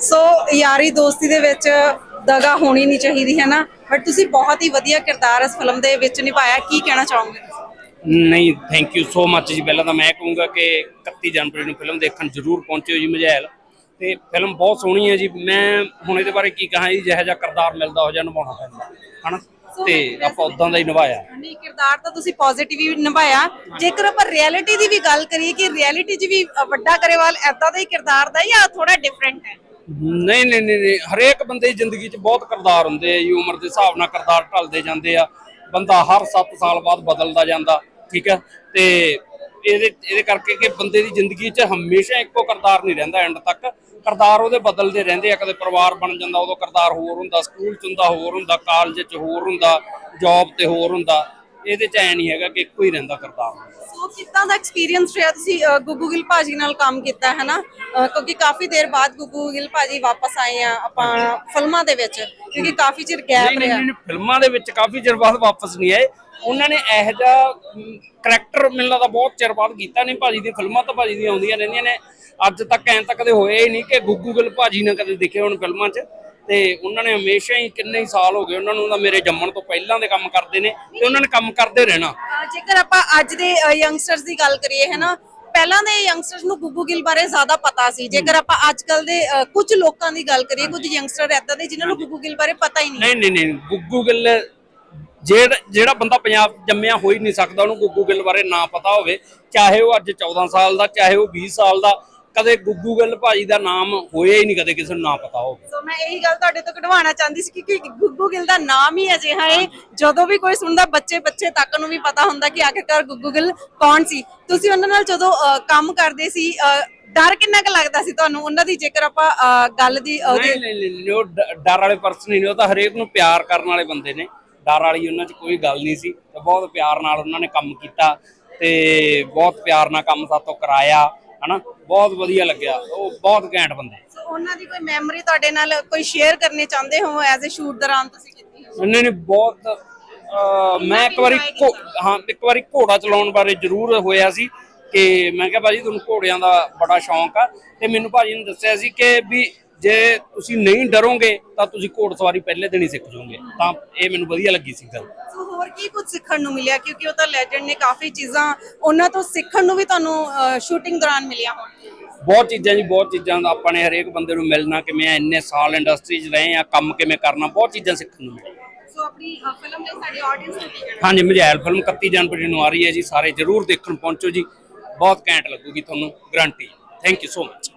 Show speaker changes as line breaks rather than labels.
ਸੋ ਯਾਰੀ ਦੋਸਤੀ ਦੇ ਵਿੱਚ ਦਗਾ ਹੋਣੀ ਨਹੀਂ ਚਾਹੀਦੀ ਹੈ ਨਾ? ਬਟ ਤੁਸੀਂ ਬਹੁਤ ਹੀ ਵਧੀਆ ਕਿਰਦਾਰ ਇਸ ਫਿਲਮ ਦੇ ਵਿੱਚ ਨਿਭਾਇਆ ਕੀ ਕਹਿਣਾ ਚਾਹੋਗੇ?
ਨਹੀਂ ਥੈਂਕ ਯੂ ਸੋ ਮੱਚ ਜੀ। ਪਹਿਲਾਂ ਤਾਂ ਮੈਂ ਕਹੂੰਗਾ ਕਿ 31 ਜਨਵਰੀ ਨੂੰ ਫਿਲਮ ਦੇਖਣ ਜ਼ਰੂਰ ਪਹੁੰਚਿਓ ਜੀ ਮਜੈਲ ਤੇ ਫਿਲਮ ਬਹੁਤ ਸੋਹਣੀ ਹੈ ਜੀ। ਮੈਂ ਹੁਣ ਇਹਦੇ ਬਾਰੇ ਕੀ ਕਹਾਂ ਜੀ ਜਿਹੋ ਜਿਹਾ ਕਿਰਦਾਰ ਮਿਲਦਾ ਹੋ ਜਿਹਾ ਨਿਭਾਉਣਾ ਪੈਂਦਾ ਹਨਾ? ਤੇ ਆਪਾਂ ਉਦਾਂ ਦਾ ਹੀ ਨਿਭਾਇਆ।
ਨਹੀਂ ਕਿਰਦਾਰ ਤਾਂ ਤੁਸੀਂ ਪੋਜ਼ਿਟਿਵ ਹੀ ਨਿਭਾਇਆ। ਜੇਕਰ ਆਪਾਂ ਰਿਐਲਿਟੀ ਦੀ ਵੀ ਗੱਲ ਕਰੀਏ ਕਿ ਰਿਐਲਿਟੀ 'ਚ ਵੀ ਵੱਡਾ ਕਰੇਵਾਲ ਐਦਾਂ ਦਾ ਹੀ ਕਿਰਦਾਰ ਦਾ ਜਾਂ ਥੋੜਾ ਡਿਫਰੈਂਟ ਹੈ?
ਨਹੀਂ ਨਹੀਂ ਨਹੀਂ ਹਰੇਕ ਬੰਦੇ ਦੀ ਜ਼ਿੰਦਗੀ 'ਚ ਬਹੁਤ ਕਿਰਦਾਰ ਹੁੰਦੇ ਆ ਜੀ। ਉਮਰ ਦੇ ਹਿਸਾਬ ਨਾਲ ਕਿਰਦਾਰ ਢਲਦੇ ਜਾਂਦੇ ਆ। ਬੰਦਾ ਹਰ 7 ਸਾਲ ਬਾਅਦ ਬਦਲਦਾ ਜਾਂਦਾ, ਠੀਕ ਹੈ ਤੇ ਇਹਦੇ ਇਹਦੇ ਕਰਕੇ ਕਿ ਬੰਦੇ ਦੀ ਜ਼ਿੰਦਗੀ 'ਚ ਹਮੇਸ਼ਾ ਇੱਕੋ ਕਿਰਦਾਰ ਨਹੀਂ ਰਹਿੰਦਾ ਐਂਡ ਤੱਕ। ਕਿਰਦਾਰ ਉਹਦੇ ਬਦਲਦੇ ਰਹਿੰਦੇ ਆ। ਕਦੇ ਪਰਿਵਾਰ ਬਣ ਜਾਂਦਾ, ਉਦੋਂ ਕਿਰਦਾਰ ਹੋਰ ਹੁੰਦਾ, ਸਕੂਲ 'ਚ ਹੁੰਦਾ ਹੋਰ ਹੁੰਦਾ, ਕਾਲਜ 'ਚ ਹੋਰ ਹੁੰਦਾ ਜੌਬ ਤੇ ਹੋਰ ਹੁੰਦਾ। ਇਹਦੇ 'ਚ ਐ ਨਹੀਂ ਹੈਗਾ ਕਿ ਇੱਕੋ ਹੀ ਰਹਿੰਦਾ ਕਿਰਦਾਰ।
ਸੋ ਕਿੱਦਾਂ ਦਾ ਐਕਸਪੀਰੀਅੰਸ ਰਿਹਾ ਤੁਸੀਂ ਅ, ਗੁੱਗੂ ਗਿੱਲ ਭਾਜੀ ਨਾਲ ਕੰਮ ਕੀਤਾ ਹੈ ਨਾ ਅ, ਕਿਉਂਕਿ ਕਾਫੀ ਦੇਰ ਬਾਅਦ ਗੁੱਗੂ ਗਿੱਲ ਭਾਜੀ ਵਾਪਸ ਆਏ ਆ ਆਪਾਂ ਫਿਲਮਾਂ ਦੇ ਵਿੱਚ ਕਿਉਂਕਿ ਕਾਫੀ ਚਿਰ ਗੈਪ
ਨਹੀਂ, ਨਹੀਂ,
ਰਿਹਾ।
ਨਹੀਂ, ਫਿਲਮਾਂ ਦੇ ਵਿੱਚ ਕਾਫੀ ਚਿਰ ਬਾਅਦ ਵਾਪਸ ਨਹੀਂ ਆਏ। ਉਹਨਾਂ ਨੇ ਇਹੋ ਜਿਹਾ ਕਰੈਕਟਰ ਮੈਨੂੰ ਲੱਗਦਾ ਬਹੁਤ ਚਿਰ ਬਾਅਦ ਕੀਤਾ ਨਹੀਂ। ਭਾਜੀ ਦੀ ਫਿਲਮਾਂ ਤਾਂ ਭਾਜੀ ਦੀਆਂ ਆਉਂਦੀਆਂ ਰਹਿੰਦੀਆਂ ਨੇ। ਅੱਜ ਤੱਕ ਐਂ ਤਾਂ ਕਦੇ ਹੋਇਆ ਹੀ ਨਹੀਂ ਕਿ ਗੁੱਗੂ ਗਿੱਲ ਭਾਜੀ ਨੇ ਕਦੇ ਦਿਖੇ ਹੋਣ ਫਿਲਮਾਂ 'ਚ। ਤੇ ਉਹਨਾਂ ਨੇ ਹਮੇਸ਼ਾ ਹੀ ਕਿੰਨੇ ਹੀ ਸਾਲ ਹੋ ਗਏ ਉਹਨਾਂ ਨੂੰ ਤਾਂ ਮੇਰੇ ਜੰਮਣ ਤੋਂ ਪਹਿਲਾਂ ਦੇ ਕੰਮ ਕਰਦੇ ਨੇ ਤੇ ਉਹਨਾਂ ਨੇ ਕੰਮ ਕਰਦੇ ਰਹਿਣਾ।
ਜੇਕਰ ਆਪਾਂ ਅੱਜ ਦੇ ਯੰਗਸਟਰਸ ਦੀ ਗੱਲ ਕਰੀਏ ਹੈ ਨਾ? ਪਹਿਲਾਂ ਦੇ ਯੰਗਸਟਰਸ ਨੂੰ ਗੁੱਗੂ ਗਿੱਲ ਬਾਰੇ ਜ਼ਿਆਦਾ ਪਤਾ ਸੀ। ਜੇਕਰ ਆਪਾਂ ਅੱਜ ਕੱਲ ਦੇ ਕੁਝ ਲੋਕਾਂ ਦੀ ਗੱਲ ਕਰੀਏ ਕੁਝ ਯੰਗਸਟਰ ਏਦਾਂ ਦੇ ਜਿਨ੍ਹਾਂ ਨੂੰ ਗੁੱਗੂ ਗਿੱਲ ਬਾਰੇ ਪਤਾ ਹੀ ਨਹੀਂ।
ਨਹੀਂ ਨਹੀਂ ਗੁੱਗੂ ਗਿੱਲ ਜਿਹੜਾ ਜਿਹੜਾ ਬੰਦਾ ਪੰਜਾਬ ਜੰਮਿਆ ਹੋ ਹੀ ਨਹੀਂ ਸਕਦਾ ਉਹਨੂੰ ਗੁੱਗੂ ਗਿੱਲ ਬਾਰੇ ਨਾ ਪਤਾ ਹੋਵੇ ਚਾਹੇ ਉਹ ਅੱਜ 14 ਸਾਲ ਦਾ ਚਾਹੇ ਉਹ 20 ਸਾਲ ਦਾ। ਕਦੇ ਗੁੱਗੂ ਗਿੱਲ ਭਾਜੀ ਦਾ ਨਾਮ ਹੋਇਆ ਹੀ ਨਹੀਂ ਕਦੇ ਕਿਸੇ ਨੂੰ ਨਾ ਪਤਾ ਹੋਵੇ।
ਸੋ ਮੈਂ ਇਹੀ ਗੱਲ ਤੁਹਾਡੇ ਤੋਂ ਕਢਵਾਉਣਾ ਚਾਹੁੰਦੀ ਸੀ ਕਿ ਗੁੱਗੂ ਗਿੱਲ ਦਾ ਨਾਮ ਹੀ ਅਜਿਹਾ ਹੈ ਜਦੋਂ ਵੀ ਕੋਈ ਸੁਣਦਾ ਬੱਚੇ ਬੱਚੇ ਤੱਕ ਨੂੰ ਵੀ ਪਤਾ ਹੁੰਦਾ ਕਿ ਆਖਿਰਕਾਰ ਗੁੱਗੂ ਗਿੱਲ ਕੌਣ ਸੀ। ਤੁਸੀਂ ਉਹਨਾਂ ਨਾਲ ਜਦੋਂ ਅ, ਕੰਮ ਕਰਦੇ ਸੀ ਅ, ਡਰ ਕਿੰਨਾ ਕੁ ਲੱਗਦਾ ਸੀ ਤੁਹਾਨੂੰ? ਉਹਨਾਂ ਦੀ ਜੇਕਰ ਆਪਾਂ ਅ, ਗੱਲ ਦੀ
ਨਹੀਂ ਨਹੀਂ ਨਹੀਂ ਉਹ ਡ- ਡਰ ਵਾਲੇ ਪਰਸਨ ਹੀ ਨਹੀਂ ਉਹ ਤਾਂ ਹਰੇਕ ਨੂੰ ਪਿਆਰ ਕਰਨ ਵਾਲੇ ਬੰਦੇ ਨੇ। ਡਰ ਵਾਲੀ ਉਹਨਾਂ 'ਚ ਕੋਈ ਗੱਲ ਨਹੀਂ ਸੀ। ਤੇ ਬਹੁਤ ਪਿਆਰ ਨਾਲ ਉਹਨਾਂ ਨੇ ਕੰਮ ਕੀਤਾ ਤੇ ਬਹੁਤ ਪਿਆਰ ਨਾਲ ਕੰਮ ਸਾਤੋਂ ਕਰਾਇਆ। ਹਨਾ? ਬਹੁਤ ਵਧੀਆ ਲੱਗਿਆ। ਉਹ ਬਹੁਤ ਘੈਂਟ ਬੰਦੇ।
ਸੋ ਉਹਨਾਂ ਦੀ ਕੋਈ ਮੈਮਰੀ ਤੁਹਾਡੇ ਨਾਲ ਕੋਈ ਸ਼ੇਅਰ ਕਰਨੀ ਚਾਹੁੰਦੇ ਹੋ ਐਜ਼ ਅ ਸ਼ੂਟ ਦੌਰਾਨ ਤੁਸੀਂ ਕੀਤੀ? ਹੋਵੇ?
ਉਹਨੇ ਨੇ ਬਹੁਤ ਅਹ, ਮੈਂ ਇੱਕ ਵਾਰੀ ਘੋ- ਹਾਂ ਇੱਕ ਵਾਰੀ ਘੋੜਾ ਚਲਾਉਣ ਬਾਰੇ ਜ਼ਰੂਰ ਹੋਇਆ ਸੀ ਕਿ ਮੈਂ ਕਿਹਾ ਭਾਜੀ ਤੁਹਾਨੂੰ ਘੋੜਿਆਂ ਦਾ ਬੜਾ ਸ਼ੌਂਕ ਆ। ਤੇ ਮੈਨੂੰ ਭਾਜੀ ਨੇ ਦੱਸਿਆ ਸੀ ਕਿ ਵੀ ਜੇ ਤੁਸੀਂ ਨਹੀਂ ਡਰੋਗੇ ਤਾਂ ਤੁਸੀਂ ਘੋੜਸਵਾਰੀ ਪਹਿਲੇ ਦਿਨ ਹੀ ਸਿੱਖ ਜਾਓਗੇ। ਤਾਂ ਇਹ ਮੈਨੂੰ ਵਧੀਆ ਲੱਗੀ ਸੀ ਗੱਲ।
ਸੋ ਹੋਰ ਕੀ ਕੁਝ ਸਿੱਖਣ ਨੂੰ ਮਿਲਿਆ? ਕਿਉਂਕਿ ਉਹ ਤਾਂ ਲੈਜੈਂਡ ਨੇ ਕਾਫੀ ਚੀਜ਼ਾਂ ਉਹਨਾਂ ਤੋਂ ਸਿੱਖਣ ਨੂੰ ਵੀ ਤੁਹਾਨੂੰ ਸ਼ੂਟਿੰਗ ਦੌਰਾਨ ਮਿਲੀਆਂ ਹੋਣਗੀਆਂ
ਬਹੁਤ ਚੀਜ਼ਾਂ ਜੀ ਬਹੁਤ ਚੀਜ਼ਾਂ ਦਾ ਆਪਾਂ ਨੇ ਹਰੇਕ ਬੰਦੇ ਨੂੰ ਮਿਲਣਾ ਕਿਵੇਂ ਆ ਇੰਨੇ ਸਾਲ ਇੰਡਸਟਰੀ 'ਚ ਰਹੇ ਆ ਕੰਮ ਕਿਵੇਂ ਕਰਨਾ ਬਹੁਤ ਚੀਜ਼ਾਂ ਸਿੱਖਣ ਨੂੰ ਮਿਲੀਆਂ।
ਸੋ ਆਪਣੀ ਫਿਲਮ ਲਈ ਸਾਡੀ ਆਡੀਅנס ਨੂੰ ਕੀ ਕਹਿਣਾ?
ਹਾਂਜੀ ਮਝੈਲ ਫਿਲਮ 31 ਜਨਵਰੀ ਨੂੰ ਆ ਰਹੀ ਹੈ ਜੀ ਸਾਰੇ ਜਰੂਰ ਦੇਖਣ ਪਹੁੰਚੋ ਜੀ। ਬਹੁਤ ਘੈਂਟ ਲੱਗੂਗੀ ਤੁਹਾਨੂੰ guarantee thank you so much